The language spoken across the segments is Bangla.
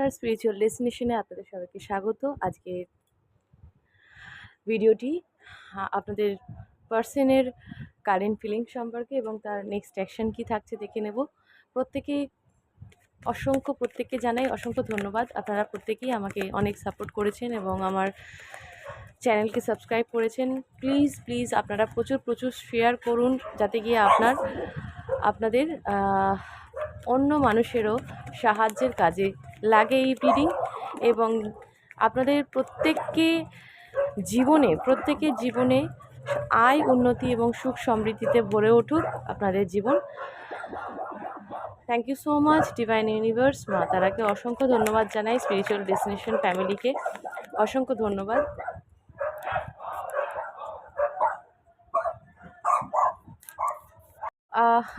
নমস্কার স্পিরিচুয়াল ডেস্টিনেশনে আপনাদের সবাইকে স্বাগত। আজকে ভিডিওটি আপনাদের পার্সনের কারেন্ট ফিলিং সম্পর্কে এবং তার নেক্সট অ্যাকশন কী থাকছে দেখে নেব। প্রত্যেকে অসংখ্য, প্রত্যেককে জানাই অসংখ্য ধন্যবাদ। আপনারা প্রত্যেকেই আমাকে অনেক সাপোর্ট করেছেন এবং আমার চ্যানেলকে সাবস্ক্রাইব করেছেন। প্লিজ প্লিজ আপনারা প্রচুর প্রচুর শেয়ার করুন যাতে গিয়ে আপনার, আপনাদের অন্য মানুষেরও সাহায্যের কাজে লাগে এই রিডিং এবং আপনাদের প্রত্যেককে জীবনে প্রত্যেকের জীবনে আয়, উন্নতি এবং সুখ সমৃদ্ধিতে ভরে উঠুক আপনাদের জীবন। Thank you so much divine universe মা তারাকে অসংখ্য ধন্যবাদ জানাই স্পিরিচুয়াল ডেস্টিনেশন ফ্যামিলিকে অসংখ্য ধন্যবাদ।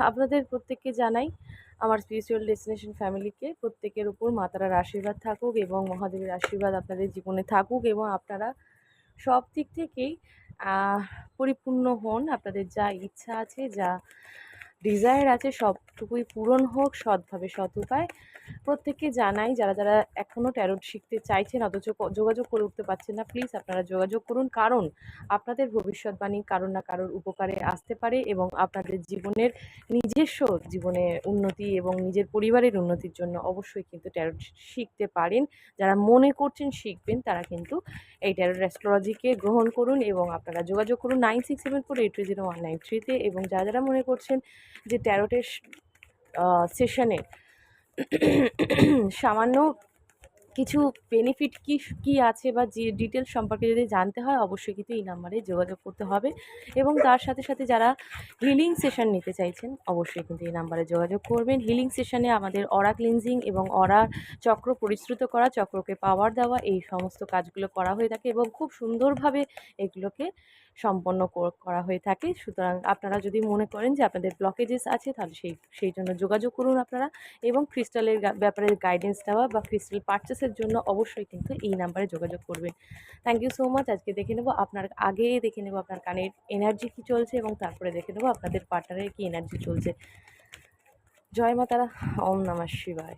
আপনাদের প্রত্যেককে জানাই আমার স্পিরিচুয়াল ডেস্টিনেশন ফ্যামিলিকে প্রত্যেকের উপর মাতারার আশীর্বাদ থাকুক এবং মহাদেবের আশীর্বাদ আপনাদের জীবনে থাকুক এবং আপনারা সব দিক থেকেই পরিপূর্ণ হন। আপনাদের যা ইচ্ছা আছে, যা ডিজায়ার আছে সবটুকুই পূরণ হোক, সৎভাবে সৎ উপায়। প্রত্যেককে জানাই, যারা যারা এখনও ট্যারোট শিখতে চাইছেন, অথচ যোগাযোগ করে উঠতে পারছেন না প্লিজ আপনারা যোগাযোগ করুন। কারণ আপনাদের ভবিষ্যৎবাণী কারোর না কারোর উপকারে আসতে পারে এবং আপনাদের জীবনের নিজস্ব জীবনে উন্নতি এবং নিজের পরিবারের উন্নতির জন্য অবশ্যই কিন্তু ট্যারোট শিখতে পারেন। যারা মনে করছেন শিখবেন, তারা কিন্তু এই ট্যারোট অ্যাস্ট্রোলজিকে গ্রহণ করুন এবং আপনারা যোগাযোগ করুন nine six seven four eight three zero one nine থ্রিতে এবং যারা যারা মনে করছেন যে ট্যারোটের সেশনে সামান্য কিছু বেনিফিট কি কি আছে বা যে ডিটেলস সম্পর্কে যদি জানতে হয়, অবশ্যই কিন্তু এই নাম্বারে যোগাযোগ করতে হবে। এবং তার সাথে সাথে যারা হিলিং সেশন নিতে চাইছেন, অবশ্যই কিন্তু এই নাম্বারে যোগাযোগ করবেন। হিলিং সেশনে আমাদের অরা ক্লিনজিং এবং অরা চক্র পরিশ্রুত করা, চক্রকে পাওয়ার দেওয়া, এই সমস্ত কাজগুলো করা হয়ে থাকে এবং খুব সুন্দরভাবে এগুলোকে সম্পন্ন করা হয়ে থাকে। সুতরাং আপনারা যদি মনে করেন যে আপনাদের ব্লকেজেস আছে, তাহলে সেই সেই জন্য যোগাযোগ করুন আপনারা। এবং ক্রিস্টালের ব্যাপারে গাইডেন্স দেওয়া বা ক্রিস্টাল পারচেসের জন্য অবশ্যই কিন্তু এই নাম্বারে যোগাযোগ করবেন। থ্যাংক ইউ সো মাচ আজকে দেখে নেব আপনার, আগে দেখে নেব আপনার কানের এনার্জি কী চলছে এবং তারপরে দেখে নেব আপনাদের পার্টনারের কী এনার্জি চলছে। জয় মা তারা ওম নমঃ শিবায়।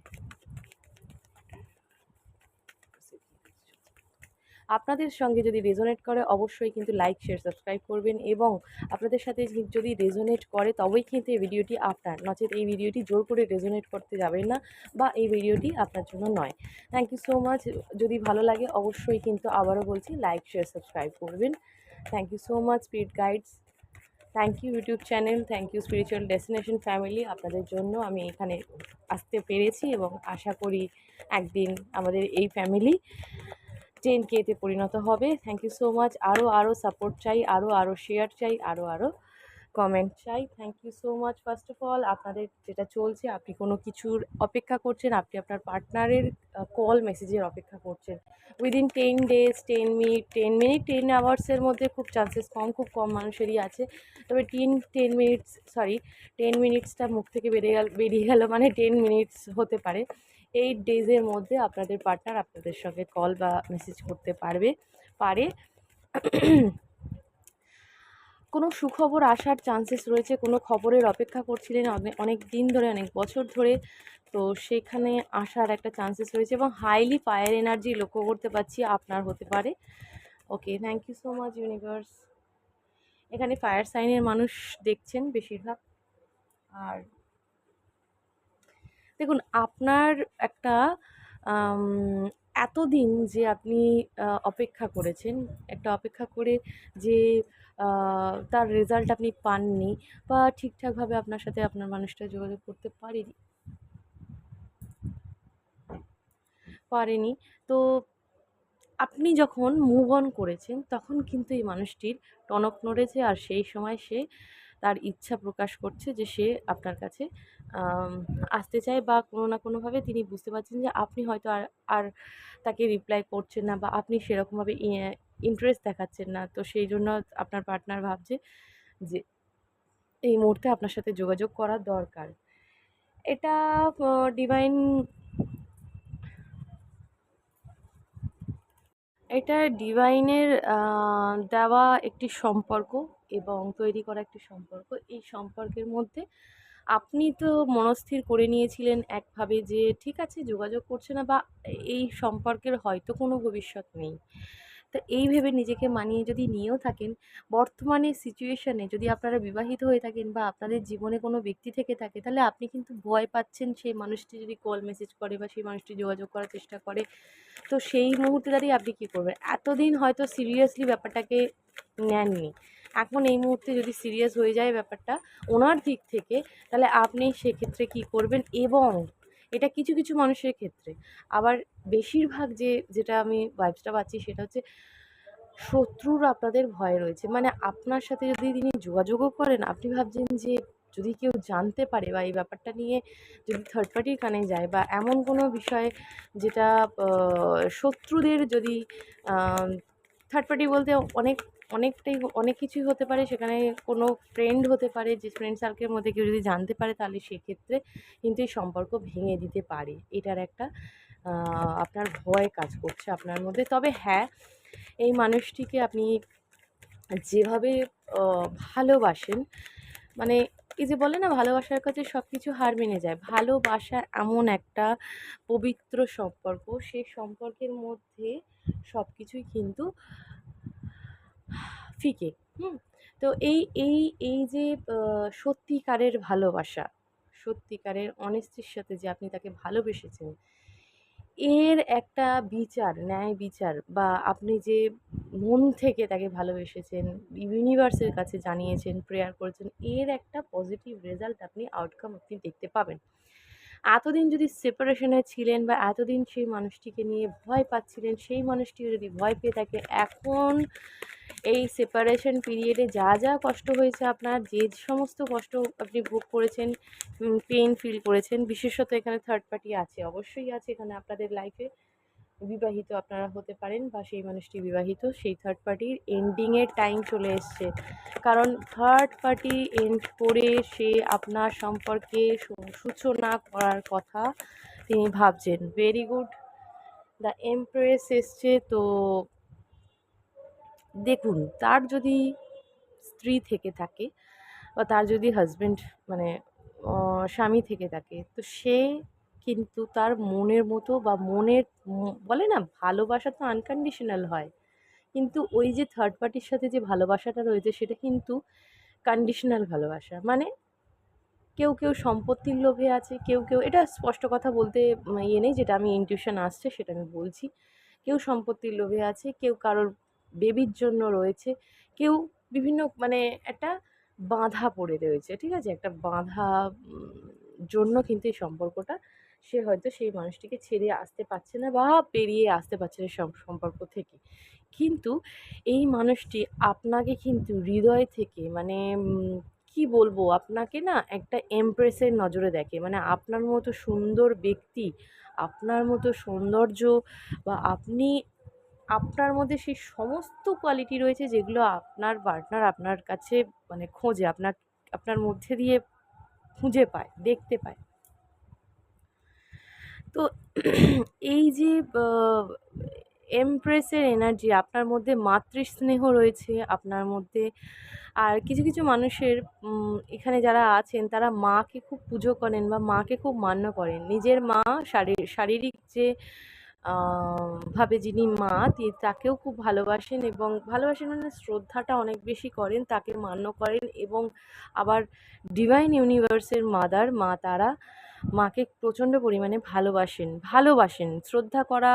আপনাদের সঙ্গে যদি রেজোনেট করে, অবশ্যই কিন্তু লাইক শেয়ার সাবস্ক্রাইব করবেন এবং আপনাদের সাথে যদি- রেজোনেট করে, তবেই কিন্তু এই ভিডিওটি আপনার নচেত এই ভিডিওটি জোর করে রেজোনেট করতে যাবেন না বা এই ভিডিওটি আপনার জন্য নয়। থ্যাংক ইউ সো মাচ যদি ভালো লাগে, অবশ্যই কিন্তু আবারও বলছি লাইক শেয়ার সাবস্ক্রাইব করবেন। Thank you so much speed guides thank you YouTube channel thank you spiritual destination family আপনাদের জন্য আমি এখানে আসতে পেরেছি এবং আশা করি একদিন আমাদের এই ফ্যামিলি টেন কেতে পরিণত হবে। থ্যাংক ইউ সো মাচ আরও আরও সাপোর্ট চাই আরও আরও শেয়ার চাই আরও আরও কমেন্ট চাই। Thank you so much first of all আপনাদের যেটা চলছে, আপনি কোনো কিছুর অপেক্ষা করছেন, আপনি আপনার পার্টনারের কল মেসেজের অপেক্ষা করছেন। Within ten days ten minute ten minute ten আওয়ার্সের মধ্যে খুব চান্সেস কম, খুব কম মানুষেরই আছে। তবে ten ten minutes sorry ten মিনিটসটা মুখ থেকে বেরিয়ে গেল বেরিয়ে গেল মানে টেন মিনিটস হতে পারে। এইট ডেজের মধ্যে আপনাদের পার্টনার আপনাদের সঙ্গে কল বা মেসেজ করতে পারবে, পারে। কোনো সুখবর আসার চান্সেস রয়েছে, কোনো খবরের অপেক্ষা করছিলেন অনে- অনেক দিন ধরে, অনেক বছর ধরে। তো সেখানে আসার একটা চান্সেস রয়েছে এবং হাইলি ফায়ার এনার্জি লক্ষ্য করতে পারছি, আপনার হতে পারে। Okay thank you so much universe এখানে ফায়ার সাইনের মানুষ দেখছেন বেশিরভাগ। আর দেখুন, আপনার একটা এতদিন যে আপনি অপেক্ষা করেছেন, একটা অপেক্ষা করে যে তার রেজাল্ট আপনি পাননি বা ঠিকঠাকভাবে আপনার সাথে আপনার মানুষটা যোগাযোগ করতে পারেনি পারেনি, তো আপনি যখন মুভ অন করেছেন, তখন কিন্তু এই মানুষটির টনক নড়েছে আর সেই সময় সে তার ইচ্ছা প্রকাশ করছে যে সে আপনার কাছে আসতে চায় বা কোনো না কোনোভাবে তিনি বুঝতে পারছেন যে আপনি হয়তো আর আর তাকে রিপ্লাই করছেন না বা আপনি সেরকমভাবে ইন্টারেস্ট দেখাচ্ছেন না। তো সেই জন্য আপনার পার্টনার ভাবছে যে এই মুহূর্তে আপনার সাথে যোগাযোগ করা দরকার। এটা ডিভাইন এটা ডিভাইনের দেওয়া একটি সম্পর্ক এবং তৈরি করা একটি সম্পর্ক। এই সম্পর্কের মধ্যে আপনি তো মনস্থির করে নিয়েছিলেন একভাবে যে, ঠিক আছে, যোগাযোগ করছে না বা এই সম্পর্কের হয়তো কোনো ভবিষ্যৎ নেই। তো এই ভেবে নিজেকে মানিয়ে যদি নিয়েও থাকেন, বর্তমানে সিচুয়েশানে যদি আপনারা বিবাহিত হয়ে থাকেন বা আপনাদের জীবনে কোনো ব্যক্তি থেকে থাকে, তাহলে আপনি কিন্তু ভয় পাচ্ছেন সেই মানুষটি যদি কল মেসেজ করে বা সেই মানুষটি যোগাযোগ করার চেষ্টা করে। তো সেই মুহূর্তে দাঁড়িয়ে আপনি কী করবেন? এতদিন হয়তো সিরিয়াসলি ব্যাপারটাকে নেননি। এখন এই মুহূর্তে যদি সিরিয়াস হয়ে যায় ব্যাপারটা ওনার দিক থেকে, তাহলে আপনি সেক্ষেত্রে কী করবেন? এবং এটা কিছু কিছু মানুষের ক্ষেত্রে। আবার বেশিরভাগ যে, যেটা আমি ভাইবসটা পাচ্ছি সেটা হচ্ছে শত্রুর আপনাদের ভয় রয়েছে। মানে আপনার সাথে যদি তিনি যোগাযোগও করেন, আপনি ভাবছেন যে যদি কেউ জানতে পারে বা এই ব্যাপারটা নিয়ে যদি থার্ড পার্টির কানে যায় বা এমন কোনো বিষয়ে যেটা শত্রুদের যদি থার্ড পার্টি বলতে অনেক অনেকটাই অনেক কিছুই হতে পারে। সেখানে কোনো ফ্রেন্ড হতে পারে, যে ফ্রেন্ড সার্কেলের মধ্যে কেউ যদি জানতে পারে, তাহলে সেক্ষেত্রে কিন্তু এই সম্পর্ক ভেঙে দিতে পারে। এটার একটা আপনার ভয় কাজ করছে আপনার মধ্যে। তবে হ্যাঁ এই মানুষটিকে আপনি যেভাবে ভালোবাসেন মানে এই যে বলে না, ভালোবাসার কাছে সব কিছু হার মেনে যায়। ভালোবাসা এমন একটা পবিত্র সম্পর্ক। সেই সম্পর্কের মধ্যে সব কিছুই কিন্তু ফিকে, হুম? তো এই এই এই যে সত্যিকারের ভালোবাসা, সত্যিকারের অনেস্টির সাথে যে আপনি তাকে ভালোবেসেছেন, এর একটা বিচার, ন্যায় বিচার বা আপনি যে মন থেকে তাকে ভালোবেসেছেন ইউনিভার্সের কাছে জানিয়েছেন প্রেয়ার করেছেন, এর একটা পজিটিভ রেজাল্ট আপনি আউটকাম আপনি দেখতে পাবেন। এতদিন যদি সেপারেশনে ছিলেন বা এতদিন সেই মানুষটিকে নিয়ে ভয় পাচ্ছিলেন, সেই মানুষটিও যদি ভয় পেয়ে থাকে, এখন এই সেপারেশন পিরিয়ডে যা যা কষ্ট হয়েছে আপনার, যে সমস্ত কষ্ট আপনি ভোগ করেছেন পেন ফিল করেছেন, বিশেষত এখানে থার্ড পার্টি আছে, অবশ্যই আছে এখানে আপনাদের লাইফে বিবাহিত আপনারা হতে পারেন বা সেই মানুষটি বিবাহিত, সেই থার্ড পার্টির এন্ডিংয়ের টাইম চলে এসছে। কারণ থার্ড পার্টি এন্ড করে সে আপনার সম্পর্কে সূচনা করার কথা তিনি ভাবছেন। ভেরি গুড দ্য এমপ্রেস এসছে, তো দেখুন, তার যদি স্ত্রী থেকে থাকে বা তার যদি হাজব্যান্ড মানে স্বামী থেকে থাকে, তো সে কিন্তু তার মনের মতো বা মনের বলে না, ভালোবাসা তো আনকন্ডিশনাল হয়। কিন্তু ওই যে থার্ড পার্টির সাথে যে ভালোবাসাটা রয়েছে, সেটা কিন্তু কন্ডিশনাল ভালোবাসা। মানে কেউ কেউ সম্পত্তির লোভে আছে, কেউ কেউ, এটা স্পষ্ট কথা বলতে ইয়ে নেই, যেটা আমি ইনটিউশন আসছে, সেটা আমি বলছি। কেউ সম্পত্তির লোভে আছে, কেউ কারোর বেবির জন্য রয়েছে। কেউ বিভিন্ন মানে একটা বাঁধা পড়ে রয়েছে, ঠিক আছে? একটা বাঁধা জন্য কিন্তু এই সম্পর্কটা। সে হয়তো সেই মানুষটিকে ছেড়ে আসতে পারছে না বা পেরিয়ে আসতে পারছে না সম্পর্ক থেকে। কিন্তু এই মানুষটি আপনাকে কিন্তু হৃদয় থেকে মানে কি বলব? আপনাকে না একটা এমপ্রেসের নজরে দেখে। মানে আপনার মতো সুন্দর ব্যক্তি, আপনার মতো সৌন্দর্য বা আপনি আপনার মধ্যে সেই সমস্ত কোয়ালিটি রয়েছে যেগুলো আপনার পার্টনার আপনার কাছে মানে খোঁজে, আপনার আপনার মধ্যে দিয়ে খুঁজে পায়, দেখতে পায়। তো এই যে এমপ্রেসের এনার্জি আপনার মধ্যে মাতৃস্নেহ রয়েছে, আপনার মধ্যে আর কিছু কিছু মানুষের এখানে যারা আছেন, তারা মাকে খুব পুজো করেন বা মাকে খুব মান্য করেন। নিজের মা শারীরিক যে ভাবে যিনি মা তাকেও খুব ভালোবাসেন এবং ভালোবাসেন মানে শ্রদ্ধাটা অনেক বেশি করেন, তাকে মান্য করেন এবং আবার ডিভাইন ইউনিভার্সের মাদার মা তারা মাকে প্রচণ্ড পরিমাণে ভালোবাসেন ভালোবাসেন। শ্রদ্ধা করা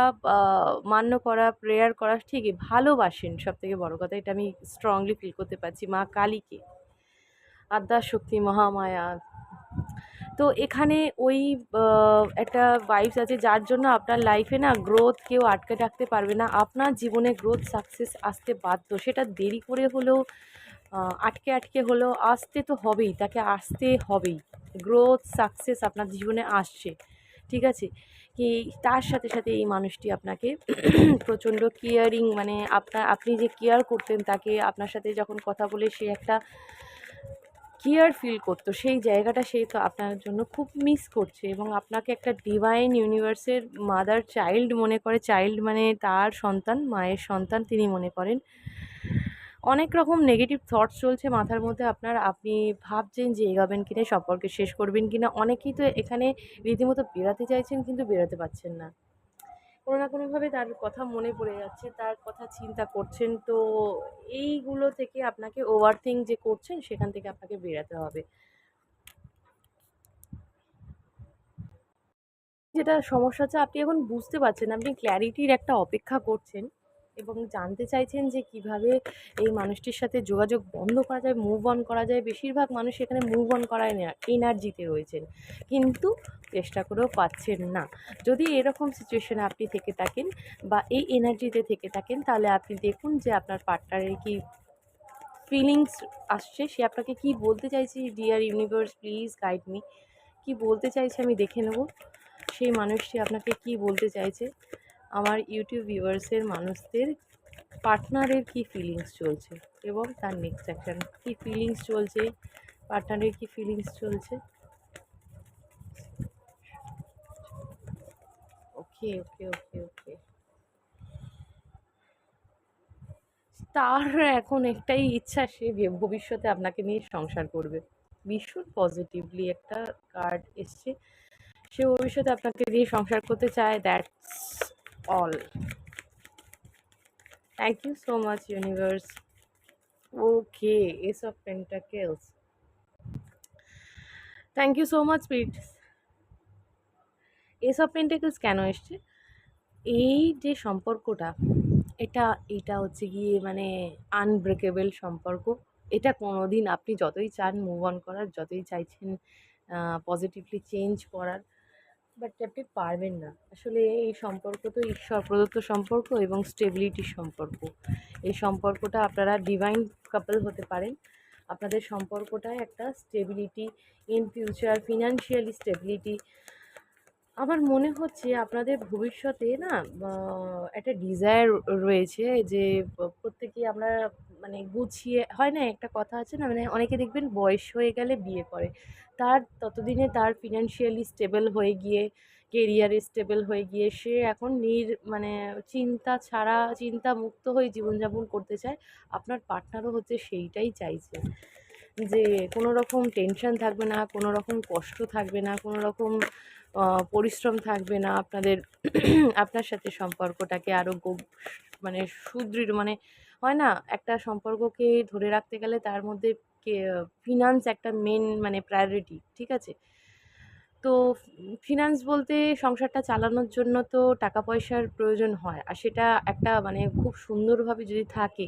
মান্য করা প্রেয়ার করা ঠিকই ভালোবাসেন। সব থেকে বড়ো কথা এটা আমি স্ট্রংলি ফিল করতে পারছি মা কালীকে। আদ্যা শক্তি মহামায়া। তো এখানে ওই একটা ভাইবস আছে যার জন্য আপনার লাইফে না গ্রোথ কেউ আটকে রাখতে পারবে না। আপনার জীবনে গ্রোথ সাকসেস আসতে বাধ্য। সেটা দেরি করে হলেও আটকে আটকে হলেও আসতে তো হবেই, তাকে আসতে হবেই। গ্রোথ সাকসেস আপনার জীবনে আসছে, ঠিক আছে? কি তার সাথে সাথে এই মানুষটি আপনাকে প্রচণ্ড কেয়ারিং মানে আপনার, আপনি যে কেয়ার করতেন তাকে, আপনার সাথে যখন কথা বলে সে একটা কেয়ার ফিল করতো, সেই জায়গাটা সে তো আপনার জন্য খুব মিস করছে এবং আপনাকে একটা ডিভাইন ইউনিভার্সের মাদার চাইল্ড মনে করে চাইল্ড মানে তার সন্তান, মায়ের সন্তান তিনি মনে করেন। অনেক রকম নেগেটিভ থটস চলছে মাথার মধ্যে, আপনার আপনি ভাবছেন যে এগাবেন কিনা, সম্পর্কে শেষ করবেন কিনা, অনেকেই তো এখানে রীতিমতো বেরাতে চাইছেন কিন্তু বেরোতে পারছেন না। কোনো না কোনোভাবে তার কথা মনে পড়ে যাচ্ছে, তার কথা চিন্তা করছেন। তো এইগুলো থেকে আপনাকে ওভার যে করছেন, সেখান থেকে আপনাকে বেরাতে হবে। যেটা সমস্যা হচ্ছে, আপনি এখন বুঝতে পারছেন আপনি ক্ল্যারিটির একটা অপেক্ষা করছেন। এবং জানতে চাইছেন যে কীভাবে এই মানুষটির সাথে যোগাযোগ বন্ধ করা যায় মুভ অন করা যায়, বেশিরভাগ মানুষ এখানে মুভ অন করায় না এনার্জিতে রয়েছেন। কিন্তু চেষ্টা করেও পাচ্ছেন না। যদি এরকম সিচুয়েশনে আপনি থেকে থাকেন বা এই এনার্জিতে থেকে থাকেন, তাহলে আপনি দেখুন যে আপনার পার্টনারের কি ফিলিংস আসছে। সে আপনাকে কি বলতে চাইছে? Dear universe please guide me কি বলতে চাইছে? আমি দেখে নেব। সেই মানুষটি আপনাকে কি বলতে চাইছে? আমার ইউটিউব ভিউয়ার্সের মানুষদের পার্টনারের কি ফিলিংস চলছে? এবং তার নেক্সট অ্যাকশন কী ফিলিংস চলছে? পার্টনারের কি ফিলিংস চলছে? ওকে ওকে ওকে ওকে তার এখন একটাই ইচ্ছা, সে ভবিষ্যতে আপনাকে নিয়ে সংসার করবে। ভীষণ পজিটিভলি একটা কার্ড এসছে। সে ভবিষ্যতে আপনাকে দিয়ে সংসার করতে চায় that's all thank you so much universe okay ace of pentacles thank you so much spirit ace of pentacles কেন এসছে? এই যে সম্পর্কটা, এটা এটা হচ্ছে গিয়ে মানে আনব্রেকেবল সম্পর্ক। এটা কোনো দিন আপনি যতই চান মুভ অন করার, যতই চাইছেন পজিটিভলি চেঞ্জ করার বাট আপনি পারবেন না। আসলে এই সম্পর্ক তো ঈশ্বর প্রদত্ত সম্পর্ক এবং স্টেবিলিটির সম্পর্ক। এই সম্পর্কটা আপনারা ডিভাইন কাপল হতে পারেন। আপনাদের সম্পর্কটায় একটা stability in future financially stability আমার মনে হচ্ছে আপনাদের ভবিষ্যতে না একটা ডিজায়ার রয়েছে যে প্রত্যেকেই আমরা মানে গুছিয়ে, হয় না একটা কথা আছে না মানে অনেকে দেখবেন বয়স হয়ে গেলে বিয়ে করে। তার ততদিনে তার ফিনান্সিয়ালি স্টেবল হয়ে গিয়ে কেরিয়ারে স্টেবল হয়ে গিয়ে সে এখন নির মানে চিন্তা ছাড়া, চিন্তা মুক্ত হয়ে জীবনযাপন করতে চায়, আপনার পার্টনারও হচ্ছে সেইটাই চাইছে। যে কোনো রকম টেনশন থাকবে না কোনো রকম কষ্ট থাকবে না কোনো রকম পরিশ্রম থাকবে না, আপনাদের আপনার সাথে সম্পর্কটাকে আরও মানে সুদৃঢ় মানে হয় না, একটা সম্পর্ককে ধরে রাখতে গেলে তার মধ্যে ফিনান্স একটা মেন মানে প্রায়োরিটি ঠিক আছে? তো ফিনান্স বলতে সংসারটা চালানোর জন্য তো টাকা পয়সার প্রয়োজন হয়, আর সেটা একটা মানে খুব সুন্দরভাবে যদি থাকে,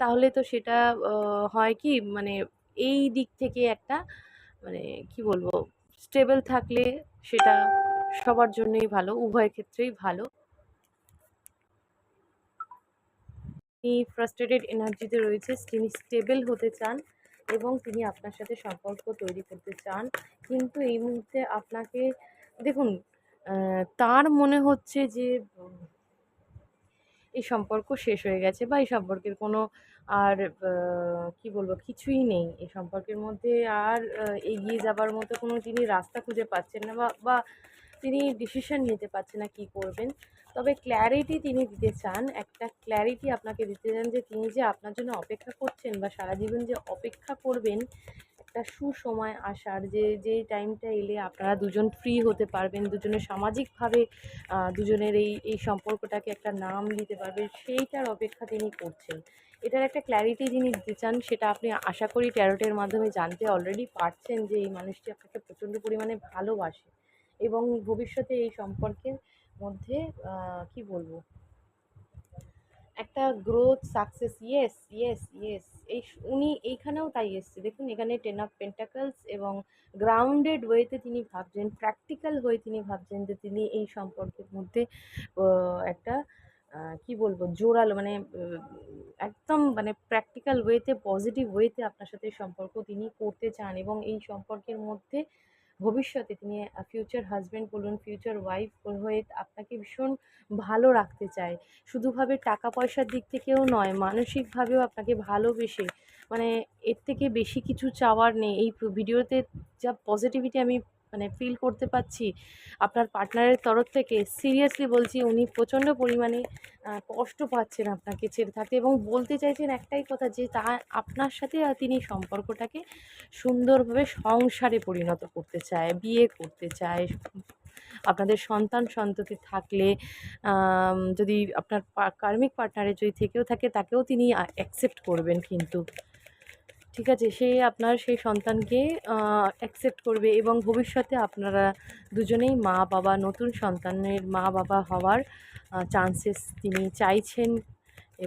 তাহলে তো সেটা হয় কি মানে এই দিক থেকে একটা মানে কি বলব স্টেবল থাকলে সেটা সবার জন্যই ভালো, উভয় ক্ষেত্রেই ভালো। তিনি ফ্রাস্ট্রেটেড এনার্জিতে রয়েছে, তিনি স্টেবল হতে চান এবং তিনি আপনার সাথে সম্পর্ক তৈরি করতে চান। কিন্তু এই মুহূর্তে আপনাকে, দেখুন তার মনে হচ্ছে যে এই সম্পর্ক শেষ হয়ে গেছে বা এই সম্পর্কের কোনো আর কি বলব, কিছুই নেই। এই সম্পর্কের মধ্যে আর এগিয়ে যাবার মতো কোনো তিনি রাস্তা খুঁজে পাচ্ছেন না বা বা তিনি ডিসিশন নিতে পারছেন না কী করবেন। তবে ক্ল্যারিটি তিনি দিতে চান, একটা ক্ল্যারিটি আপনাকে দিতে চান যে তিনি যে আপনার জন্য অপেক্ষা করছেন বা সারা জীবন যে অপেক্ষা করবেন একটা সুসময় আসার যে যে টাইমটা এলে আপনারা দুজন ফ্রি হতে পারবেন, দুজনে সামাজিকভাবে দুজনের এই এই সম্পর্কটাকে একটা নাম দিতে পারবেন, সেইটার অপেক্ষা তিনি করছেন। এটার একটা ক্ল্যারিটি যিনি দিতে চান সেটা আপনি আশা করি ট্যারোটের মাধ্যমে জানতে অলরেডি পারছেন যে এই মানুষটি আপনাকে প্রচণ্ড পরিমাণে ভালোবাসে এবং ভবিষ্যতে এই সম্পর্কের মধ্যে কি বলব? একটা growth success yes yes yes এই উনি এইখানেও তাই এসছে। দেখুন, এখানে টেন অফ পেন্টাকলস এবং গ্রাউন্ডেড ওয়েতে তিনি ভাবছেন প্র্যাকটিক্যাল হয়ে তিনি ভাবছেন যে তিনি এই সম্পর্কের মধ্যে একটা কি বলব, জোরালো মানে একদম মানে প্র্যাকটিক্যাল ওয়েতে পজিটিভ ওয়েতে আপনার সাথে সম্পর্ক তিনি করতে চান এবং এই সম্পর্কের মধ্যে ভবিষ্যতে তিনি ফিউচার হাজব্যান্ড বলুন ফিউচার ওয়াইফ হয়ে আপনাকে ভীষণ ভালো রাখতে চায়। শুধুভাবে টাকা পয়সার দিক থেকেও নয়, মানসিকভাবেও আপনাকে ভালোবেসে মানে এর থেকে বেশি কিছু চাওয়ার নেই। এই ভিডিওতে যা পজিটিভিটি আমি মানে ফিল করতে পাচ্ছি। আপনার পার্টনারের তরফ থেকে সিরিয়াসলি বলছি, উনি প্রচণ্ড পরিমাণে কষ্ট পাচ্ছেন আপনাকে ছেড়ে থাকতে এবং বলতে চাইছেন একটাই কথা যে, তা আপনার সাথে তিনি সম্পর্কটাকে সুন্দরভাবে সংসারে পরিণত করতে চায়, বিয়ে করতে চায়, আপনাদের সন্তান সন্ততি থাকলে যদি আপনার কার্মিক পার্টনারের যদি থেকেও থাকে, তাকেও তিনি অ্যাকসেপ্ট করবেন কিন্তু। ঠিক আছে, সে আপনার সেই সন্তানকে অ্যাকসেপ্ট করবে এবং ভবিষ্যতে আপনারা দুজনেই মা বাবা, নতুন সন্তানের মা বাবা হওয়ার চান্সেস তিনি চাইছেন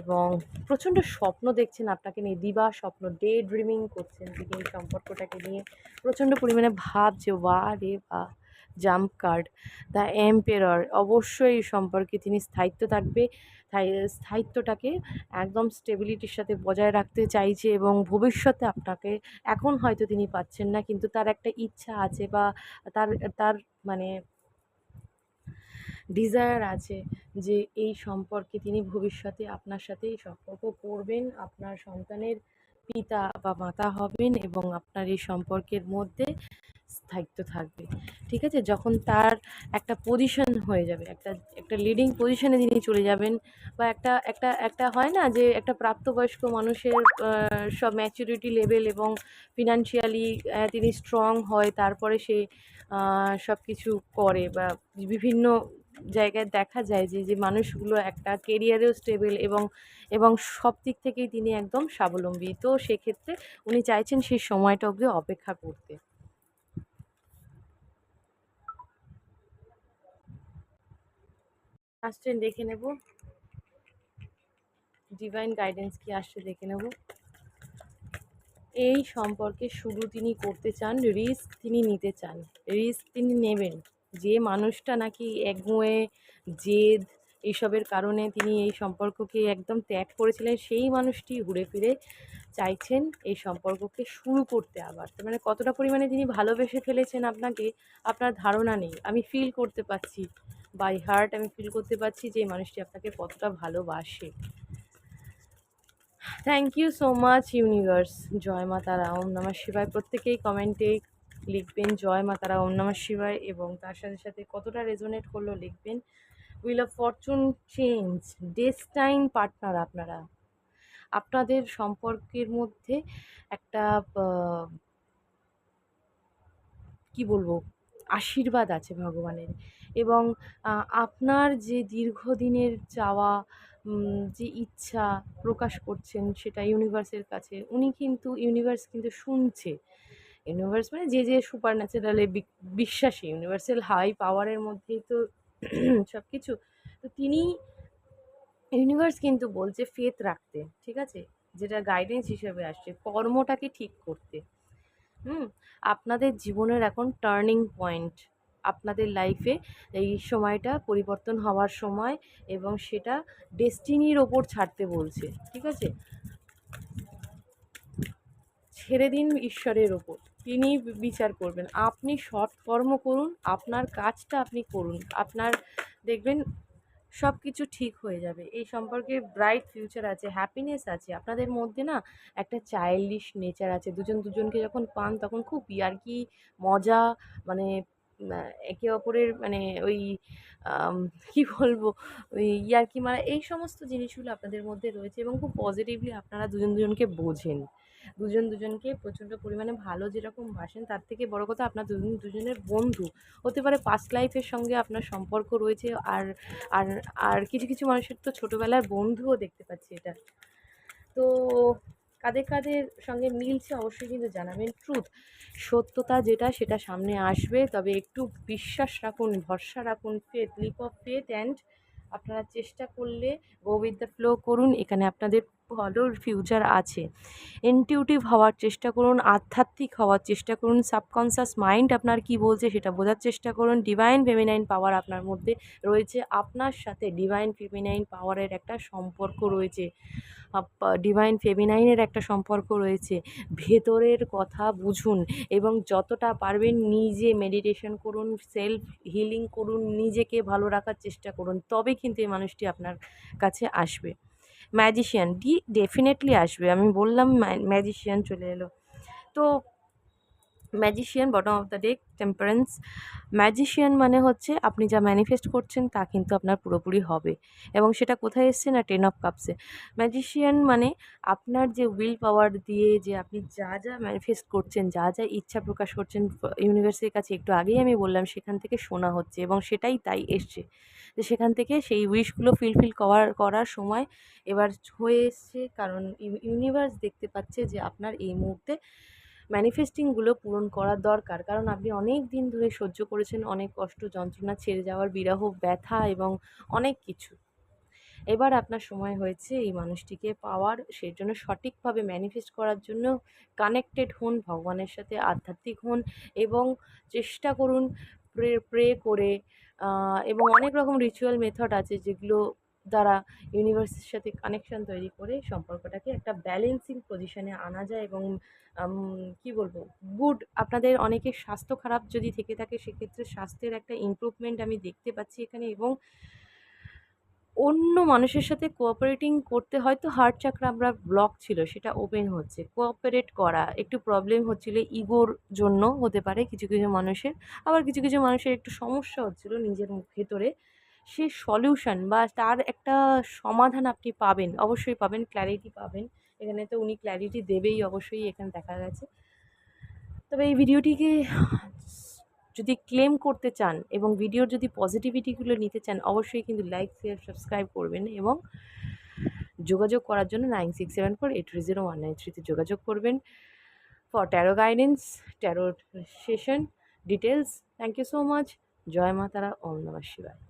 এবং প্রচণ্ড স্বপ্ন দেখছেন আপনাকে নিয়ে, দিবা স্বপ্ন ডে ড্রিমিং করছেন তিনি এই সম্পর্কটাকে নিয়ে। প্রচণ্ড পরিমাণে ভাবছে ওয়া রে বা জাম্প কার্ড, দ্য এম্পেরর, অবশ্যই সম্পর্কে তিনি স্থায়িত্ব থাকবে। স্থায়িত্বটাকে একদম স্টেবিলিটির সাথে বজায় রাখতে চাইছে এবং ভবিষ্যতে আপনাকে, এখন হয়তো তিনি পাচ্ছেন না, কিন্তু তার একটা ইচ্ছা আছে বা তার তার মানে ডিজায়ার আছে যে এই সম্পর্কে তিনি ভবিষ্যতে আপনার সাথে এই সম্পর্ক করবেন, আপনার সন্তানের পিতা বা মাতা হবেন এবং আপনার এই সম্পর্কের মধ্যে স্থায়িত্ব থাকবে। ঠিক আছে? যখন তার একটা পজিশন হয়ে যাবে, একটা একটা লিডিং পজিশনে তিনি চলে যাবেন বা একটা একটা একটা হয় না যে একটা প্রাপ্তবয়স্ক মানুষের সব ম্যাচুরিটি লেভেল এবং ফিনান্সিয়ালি তিনি স্ট্রং হয়, তারপরে সে সব কিছু করে বা বিভিন্ন জায়গায় দেখা যায় যে যে মানুষগুলো একটা কেরিয়ারেও স্টেবল এবং এবং সব দিক থেকেই তিনি একদম স্বাবলম্বী। তো সেক্ষেত্রে উনি চাইছেন সেই সময়টা অবধি অপেক্ষা করতে। আসছেন দেখে নেব। ডিভাইন গাইডেন্স কি আসছে দেখে নেব। এই সম্পর্কে শুরু তিনি করতে চান রিস্ক তিনি নিতে চান। রিস্ক তিনি নেবেন। যে মানুষটা নাকি একগুঁয়ে, জেদ এইসবের কারণে তিনি এই সম্পর্ককে একদম ত্যাগ করেছিলেন, সেই মানুষটি ঘুরে ফিরে চাইছেন এই সম্পর্ককে শুরু করতে আবার। মানে কতটা পরিমাণে তিনি ভালোবেসে ফেলেছেন আপনাকে, আপনার ধারণা নেই। আমি ফিল করতে পারছি। বাই হার্ট আমি ফিল করতে পারছি যে এই মানুষটি আপনাকে কতটা ভালোবাসে। Thank you so much universe জয় মা তারা, ওম নমঃ শিবায়। প্রত্যেকেই কমেন্টে লিখবেন, জয় মা তারা, ওম নমঃ শিবায় এবং তার সাথে সাথে কতটা রেজোনেট করল লিখবেন। Wheel of fortune change destiny partner আপনারা। আপনাদের সম্পর্কের মধ্যে একটা কি বলব? আশীর্বাদ আছে ভগবানের। এবং আপনার যে দীর্ঘদিনের চাওয়া যে ইচ্ছা প্রকাশ করছেন সেটা ইউনিভার্সের কাছে, উনি কিন্তু ইউনিভার্স কিন্তু শুনছে। ইউনিভার্স মানে যে যে সুপার ন্যাচারালে বিশ্বাসী ইউনিভার্সাল হাই পাওয়ারের মধ্যেই তো সব কিছু তো তিনি ইউনিভার্স কিন্তু বলছে ফেথ রাখতে, ঠিক আছে? যেটা গাইডেন্স হিসেবে আসছে, কর্মটাকে ঠিক করতে। হুম? আপনাদের জীবনের এখন টার্নিং পয়েন্ট আপনাদের লাইফে এই সময়টা পরিবর্তন হওয়ার সময় এবং সেটা ডেস্টিনির ওপর ছাড়তে বলছে, ঠিক আছে? ছেড়ে দিন ঈশ্বরের ওপর, তিনি বিচার করবেন। আপনি সৎ কর্ম করুন, আপনার কাজটা আপনি করুন, আপনার দেখবেন সব কিছু ঠিক হয়ে যাবে। এই সম্পর্কে ব্রাইট ফিউচার আছে হ্যাপিনেস আছে। আপনাদের মধ্যে না একটা চাইল্ডিশ নেচার আছে। দুজন দুজনকে যখন পান তখন খুব ইয়ার্কি, মজা মানে একে অপরের মানে ওই কি বলব? ওই ইয়ার্কি মারা, এই সমস্ত জিনিসগুলো আপনাদের মধ্যে রয়েছে এবং খুব পজিটিভলি আপনারা দুজন দুজনকে বোঝেন। দুজন দুজনকে প্রচণ্ড পরিমাণে ভালো যেরকম বাসেন, তার থেকে বড় কথা আপনার দুজন দুজনের বন্ধু। হতে পারে পাস্ট লাইফের সঙ্গে আপনার সম্পর্ক রয়েছে আর আর আর কিছু কিছু মানুষের তো ছোটোবেলার বন্ধুও দেখতে পাচ্ছি এটা। তো কাদের কাদের সঙ্গে মিলছে অবশ্যই কিন্তু জানাবেন। ট্রুথ সত্যতা যেটা সেটা সামনে আসবে। তবে একটু বিশ্বাস রাখুন, ভরসা রাখুন faith leap of faith and আপনারা চেষ্টা করলে গো উইথ দ্য ফ্লো করুন। এখানে আপনাদের ভালো ফিউচার আছে। ইনটিউটিভ হওয়ার চেষ্টা করুন, আধ্যাত্মিক হওয়ার চেষ্টা করুন। সাবকনসিয়াস মাইন্ড আপনার কি বলছে সেটা বোঝার চেষ্টা করুন। ডিভাইন ফেমিনাইন পাওয়ার আপনার মধ্যে রয়েছে। আপনার সাথে ডিভাইন ফেমিনাইন পাওয়ারের একটা সম্পর্ক রয়েছে। ডিভাইন ফেমিনাইনের একটা সম্পর্ক রয়েছে। ভেতরের কথা বুঝুন এবং যতটা পারবেন নিজে মেডিটেশন করুন সেলফ হিলিং করুন, নিজেকে ভালো রাখার চেষ্টা করুন তবে কিন্তু এই মানুষটি আপনার কাছে আসবে। ম্যাজিশিয়ান ডি ডেফিনেটলি আসবে। আমি বললাম ম্যাজিশিয়ান চলে এলো। তো magician bottom of the deck temperance magician মানে হচ্ছে আপনি যা ম্যানিফেস্ট করছেন তা কিন্তু আপনার পুরোপুরি হবে। এবং সেটা কোথায় এসছে না টেন অফ কাপসে ম্যাজিশিয়ান মানে আপনার যে উইল পাওয়ার দিয়ে যে আপনি যা যা ম্যানিফেস্ট করছেন, যা যা ইচ্ছা প্রকাশ করছেন ইউনিভার্সের কাছে একটু আগেই আমি বললাম, সেখান থেকে শোনা হচ্ছে এবং সেটাই তাই এসছে। যে সেখান থেকে সেই উইশগুলো ফিলফিল করার করার সময় এবার হয়ে এসছে কারণ ইউনিভার্স দেখতে পাচ্ছে যে আপনার এই মুহূর্তে ম্যানিফেস্টিংগুলো পূরণ করা দরকার। কারণ আপনি অনেক দিন ধরে সহ্য করেছেন, অনেক কষ্ট, যন্ত্রণা ছেড়ে যাওয়ার বিরাহ, ব্যথা এবং অনেক কিছু। এবার আপনার সময় হয়েছে এই মানুষটিকে পাওয়ার সেই জন্য সঠিকভাবে ম্যানিফেস্ট করার জন্য কানেক্টেড হন, ভগবানের সাথে আধ্যাত্মিক হন এবং চেষ্টা করুন, প্রে প্রে করে এবং অনেক রকম রিচুয়াল মেথড আছে যেগুলো দ্বারা ইউনিভার্সের সাথে কানেকশন তৈরি করে সম্পর্কটাকে একটা ব্যালেন্সিং পজিশনে আনা যায় এবং কি বলব গুড আপনাদের অনেকের স্বাস্থ্য খারাপ যদি থেকে থাকে সেক্ষেত্রে স্বাস্থ্যের একটা ইমপ্রুভমেন্ট আমি দেখতে পাচ্ছি এখানে এবং অন্য মানুষের সাথে কোঅপারেটিং করতে হয়তো হার্ট চাকরা আমরা ব্লক ছিল, সেটা ওপেন হচ্ছে। কোঅপারেট করা, একটু প্রবলেম হচ্ছিল ইগোর জন্য হতে পারে কিছু কিছু মানুষের। আবার কিছু কিছু মানুষের একটু সমস্যা হচ্ছিল নিজের ভেতরে। সে সলিউশন বা তার একটা সমাধান আপনি পাবেন, অবশ্যই পাবেন ক্ল্যারিটি পাবেন। এখানে তো উনি ক্ল্যারিটি দেবেই অবশ্যই, এখানে দেখা গেছে। তবে এই ভিডিওটিকে যদি ক্লেম করতে চান এবং ভিডিওর যদি পজিটিভিটিগুলো নিতে চান, অবশ্যই কিন্তু লাইক শেয়ার সাবস্ক্রাইব করবেন এবং যোগাযোগ করার জন্য nine six seven four eight three zero one nine থ্রিতে যোগাযোগ করবেন। For tarot guidance tarot session details thank you so much জয় মা তারা, ওম নমঃ শিবায়।